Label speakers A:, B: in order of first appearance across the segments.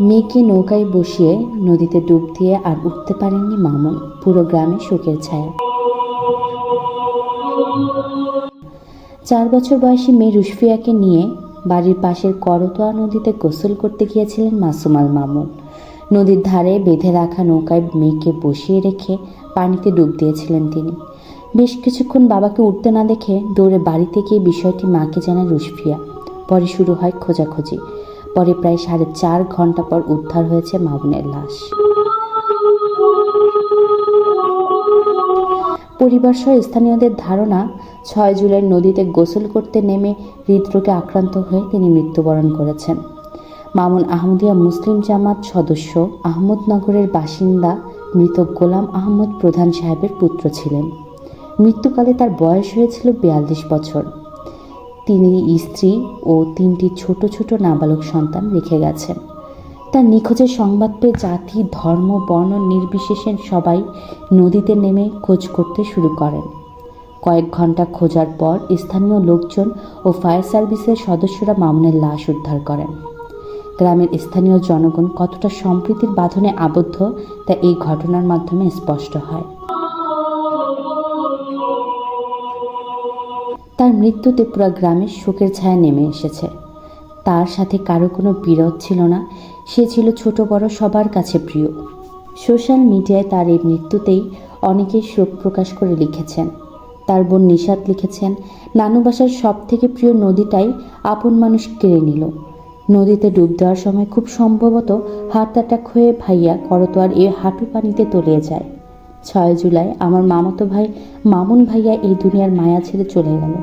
A: মেয়েকে নৌকায় বসিয়ে নদীতে ডুব দিয়ে আর উঠতে পারেননি মামুন, পুরো গ্রামে শোকের ছায়া। চার বছর বয়সী মেয়ে রুশফিয়াকে নিয়ে বাড়ির পাশের করতোয়া নদীতে গোসল করতে গিয়েছিলেন মাসুমাল মামুন। নদীর ধারে বেঁধে রাখা নৌকায় মেয়েকে বসিয়ে রেখে পানিতে ডুব দিয়েছিলেন তিনি। বেশ কিছুক্ষণ বাবাকে উঠতে না দেখে দৌড়ে বাড়িতে গিয়ে বিষয়টি মাকে জানায় রুশফিয়া। পরে শুরু হয় খোঁজাখুঁজি। পরে প্রায় সাড়ে চার ঘণ্টা পর উদ্ধার হয়েছে মামুনের লাশ। পরিবার সহ স্থানীয়দের ধারণা, ছয় জুলাই নদীতে গোসল করতে নেমে হৃদরোগে আক্রান্ত হয়ে তিনি মৃত্যুবরণ করেছেন। মামুন আহমদিয়া মুসলিম জামাত সদস্য আহমদনগরের বাসিন্দা মৃত গোলাম আহমদ প্রধান সাহেবের পুত্র ছিলেন। মৃত্যুকালে তার বয়স হয়েছিল বিয়াল্লিশ বছর। তিনি স্ত্রী ও তিনটি ছোট ছোট নাবালক সন্তান রেখে গেছেন। তার নিখোঁজের সংবাদ পেয়ে জাতি, ধর্ম, বর্ণ নির্বিশেষে সবাই নদীতে নেমে খোঁজ করতে শুরু করেন। কয়েক ঘণ্টা খোঁজার পর স্থানীয় লোকজন ও ফায়ার সার্ভিসের সদস্যরা মামুনের লাশ উদ্ধার করেন। গ্রামের স্থানীয় জনগণ কতটা সম্প্রীতির বাঁধনে আবদ্ধ তা এই ঘটনার মাধ্যমে স্পষ্ট হয়। তার মৃত্যুতে পুরো গ্রামের শোকের ছায়া নেমে এসেছে। তার সাথে কারও কোনো বিরোধ ছিল না। সে ছিল ছোট বড় সবার কাছে প্রিয়। সোশ্যাল মিডিয়ায় তার এই মৃত্যুতেই অনেকেই শোক প্রকাশ করে লিখেছেন। তার বোন নিষাদ লিখেছেন, নানু বাসার সব থেকে প্রিয় নদীটাই আপন মানুষ কেড়ে নিল। নদীতে ডুব দেওয়ার সময় খুব সম্ভবত হার্ট অ্যাটাক হয়ে ভাইয়া করতোয়ার এ হাঁটু পানিতে তলিয়ে যায়। ছয় জুলাই আমার মামাতো ভাই, মামুন ভাইয়া এই দুনিয়ার মায়া ছেড়ে চলে গেল।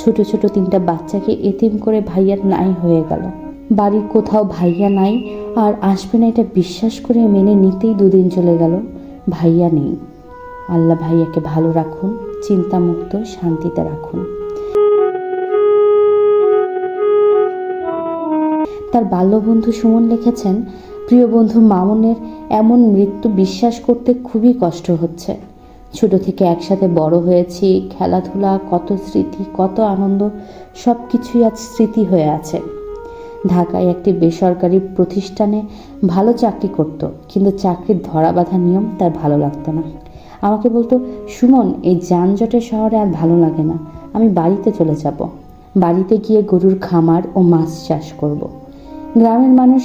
A: ছোট ছোট তিনটা বাচ্চাকে এতিম করে ভাইয়ার নাই হয়ে গেল। বাড়ির কোথাও ভাইয়া নাই, আর আসবে না এটা বিশ্বাস করে মেনে নিতেই দুদিন চলে গেল। ভাইয়া নেই। আল্লাহ ভাইয়াকে ভালো রাখুন, চিন্তামুক্ত শান্তিতে রাখুন। তার বাল্যবন্ধু সুমন লিখেছেন প্রিয় বন্ধু মামুনের এমন মৃত্যু বিশ্বাস করতে খুবই কষ্ট হচ্ছে। ছোট থেকে একসাথে বড় হয়েছি, খেলাধুলা, কত স্মৃতি, কত আনন্দ সব কিছুই আজ স্মৃতি হয়ে আছে। ঢাকায় একটি বেসরকারি প্রতিষ্ঠানে ভালো চাকরি করত, কিন্তু চাকরির ধরা বাঁধা নিয়ম তার ভালো লাগতো না। আমাকে বলতো, সুমন, এই যানজটের শহরে আর ভালো লাগে না, আমি বাড়িতে চলে যাব। বাড়িতে গিয়ে গরুর খামার ও মাছ চাষ করব। গ্রামের মানুষ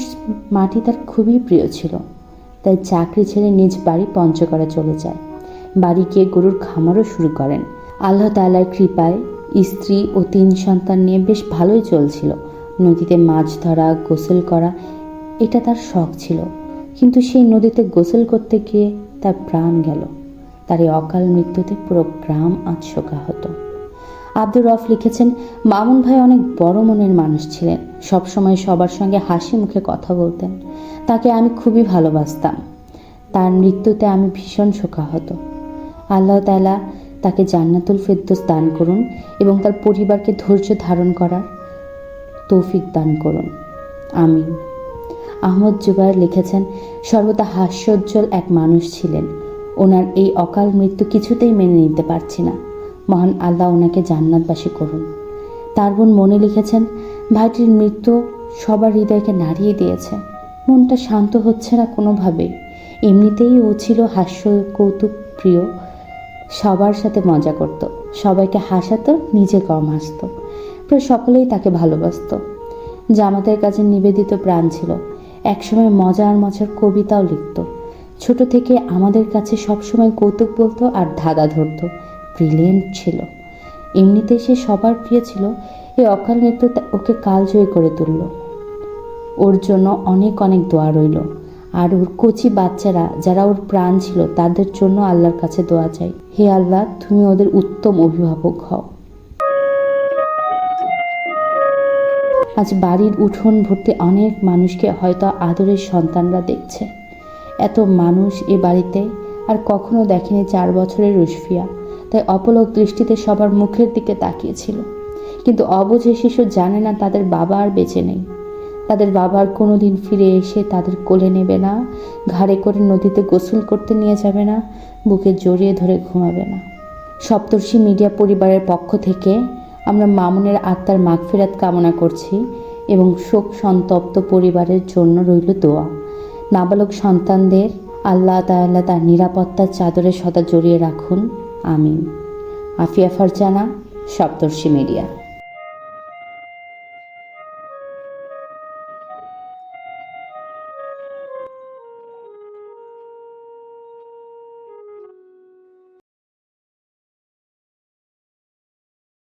A: মাটি তার খুবই প্রিয় ছিল। তাই চাকরি ছেড়ে নিজ বাড়ি পঞ্চগড়ে চলে যায়। বাড়ি গিয়ে গরুর খামারও শুরু করেন। আল্লাহ তালার কৃপায় স্ত্রী ও তিন সন্তান নিয়ে বেশ ভালোই চলছিল। নদীতে মাছ ধরা, গোসল করা, এটা তার শখ ছিল। কিন্তু সেই নদীতে গোসল করতে গিয়ে তার প্রাণ গেল। তার এই অকাল মৃত্যুতে পুরো গ্রাম আজ শোকাহত আব্দুর রফ লিখেছেন, মামুন ভাই অনেক বড় মনের মানুষ ছিলেন। সবসময় সবার সঙ্গে হাসি মুখে কথা বলতেন। তাকে আমি খুবই ভালোবাসতাম। তার মৃত্যুতে আমি ভীষণ শোকাহত। আল্লাহ তালা তাকে জান্নাতুল ফেরদৌস দান করুন এবং তার পরিবারকে ধৈর্য ধারণ করার তৌফিক দান করুন। আমিন। আহমদ জুবায়ের লিখেছেন, সর্বদা হাস্যোজ্জ্বল এক মানুষ ছিলেন। ওনার এই অকাল মৃত্যু কিছুতেই মেনে নিতে পারছি না। মহান আল্লাহ ওনাকে জান্নাতবাসী করুন। তার বোন মনে লিখেছেন, ভাইটির মৃত্যু সবার হৃদয়কে নাড়িয়ে দিয়েছে। মনটা শান্ত হচ্ছে না কোনোভাবেই এমনিতেই ও ছিল হাস্য কৌতুক প্রিয়। সবার সাথে মজা করত। সবাইকে হাসাতো, নিজে কম হাসতো। প্রায় সকলেই তাকে ভালোবাসতো। জামাতের কাছে নিবেদিত প্রাণ ছিল। একসময় মজা আর মজার কবিতাও লিখত। ছোট থেকে আমাদের কাছে সবসময় কৌতুক বলতো আর ধাঁধা ধরতো। ব্রিলিয়েন্ট ছিল। এমনিতে সে সবার প্রিয় ছিল। এই অকাল মৃত্যু ওকে কালজয়ী করে তুলল। ওর জন্য অনেক অনেক দোয়া রইল। আর ওর কচি বাচ্চারা, যারা ওর প্রাণ ছিল, তাদের জন্য আল্লাহর কাছে দোয়া চাই। হে আল্লাহ, তুমি ওদের উত্তম অভিভাবক হও। আজ বাড়ির উঠোন ভর্তি অনেক মানুষকে হয়তো আদরের সন্তানরা দেখছে। এত মানুষ এ বাড়িতে, আর কখনো দেখেনি চার বছরের রুশফিয়া। তাই অপলক দৃষ্টিতে সবার মুখের দিকে তাকিয়েছিল। কিন্তু অবুঝে শিশু জানে না তাদের বাবা আর বেঁচে নেই। তাদের বাবা আর কোনোদিন ফিরে এসে তাদের কোলে নেবে না, ঘাড়ে করে নদীতে গোসল করতে নিয়ে যাবে না, বুকে জড়িয়ে ধরে ঘুমাবে না। সপ্তর্ষি মিডিয়া পরিবারের পক্ষ থেকে আমরা মামুনের আত্মার মাগফিরাত কামনা করছি এবং শোক সন্তপ্ত পরিবারের জন্য রইল দোয়া। নাবালক সন্তানদের আল্লাহ তাআলা তার নিরাপত্তার চাদরে সদা জড়িয়ে রাখুন। আমিন। আফিয়া ফারজানা সপ্তর্ষি মিডিয়া।